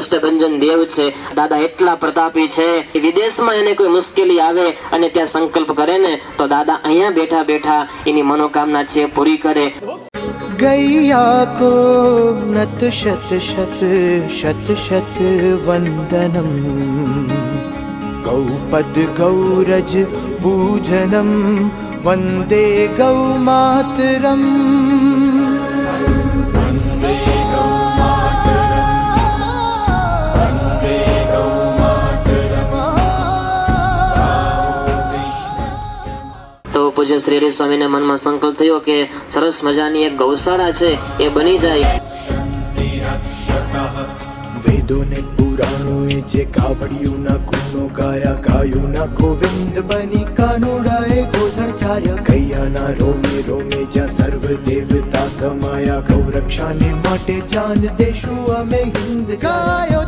અષ્ટભંજન દેવ છે. દાદા એટલા પ્રતાપી છે વિદેશમાં એને કોઈ મુશ્કેલી આવે અને ત્યાં સંકલ્પ કરે ને, તો દાદા અહીંયા બેઠા બેઠા એની મનોકામના છે પૂરી કરે. ગૈયા કો નત શત શત શત શત વંદનમ. ગૌપદ ગૌરજ પૂજનમ. વંદે ગૌ માતરમ. પૂજ્ય શ્રી સ્વામીના મનમાં સંકલ્પ થયો કે સરસ મજાની એક ગૌશાળા છે, એ બની જાય. વેદોને પુરાણોએ જે કાવડિયુંના ગુણો ગાયા ગાયુંના ગોવિંદ બની કાનોડાએ ગોધણ ચાર્યા. કૈયાના રોમે રોમે જ્યાં સર્વ દેવતા સમાયા, ગૌરક્ષાને માટે જાન દેશું, અમે હિન્દ ગાયા